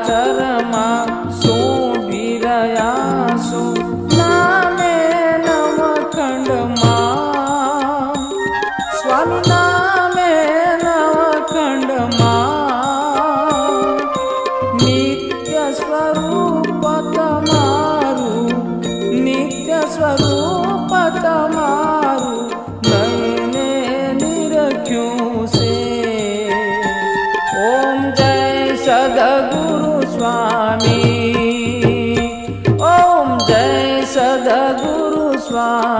ચરાચરમાં શોભી રહ્યા છો નામે નવખંડમાં સ્વામી નામે નવખંડમાં નિત્ય સ્વરૂપ તમારું નિત્ય સ્વરૂપ તમારું નયને નિરખ્યું છે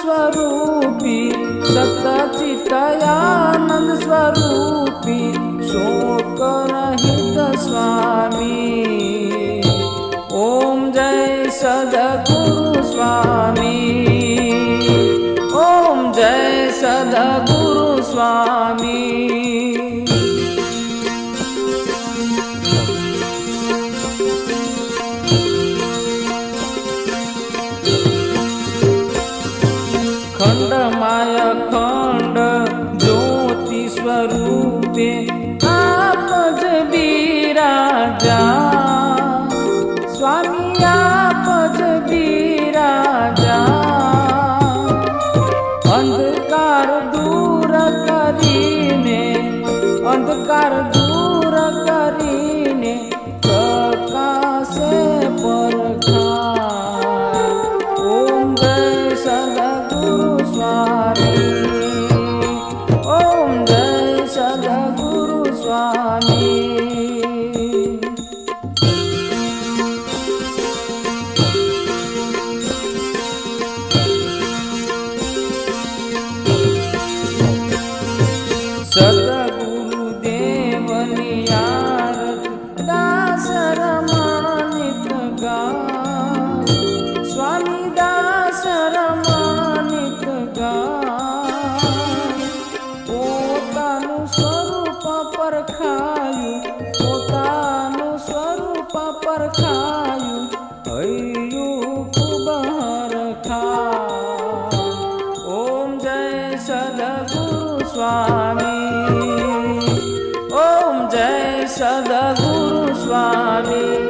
સ્વરૂપી સતચિતયાનંદ સ્વરૂપી શોક રહિત સ્વામી ઓમ જય સદગુરુ સ્વામી ઓમ જય સદગુરુ સ્વામી દૂર કરીને અંધકાર દૂર સદગુરુ દેવની આરત દાસ રમણ નિત ગા સ્વામી દાસ રમણ નિત ગા પોતાનું સ્વરૂપ પરખાયું પોતાનું સ્વરૂપ પરખાયું હૈયું ખૂબ હરખા. ઓમ જય સદગુરુ સ્વામી. sadaguru swami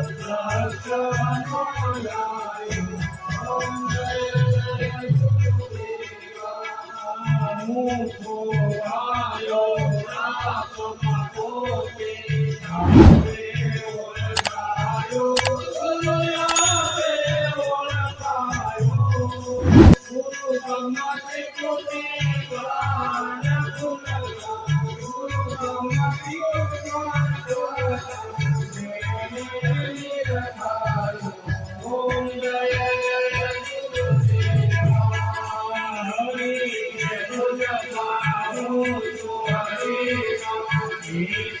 Oh, Jesus.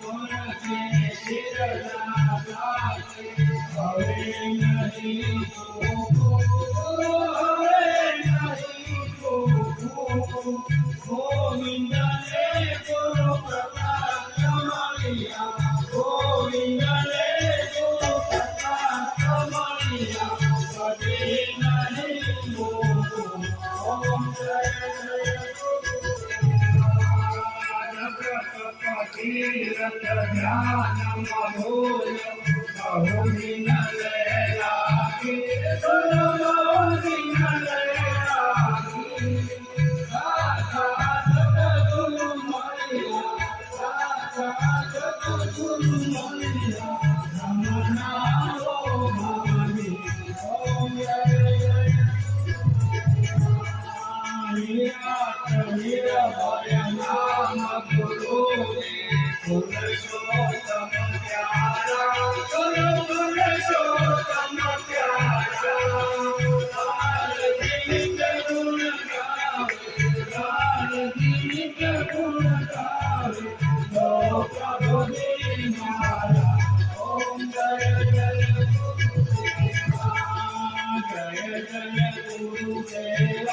Yeah. Yeah.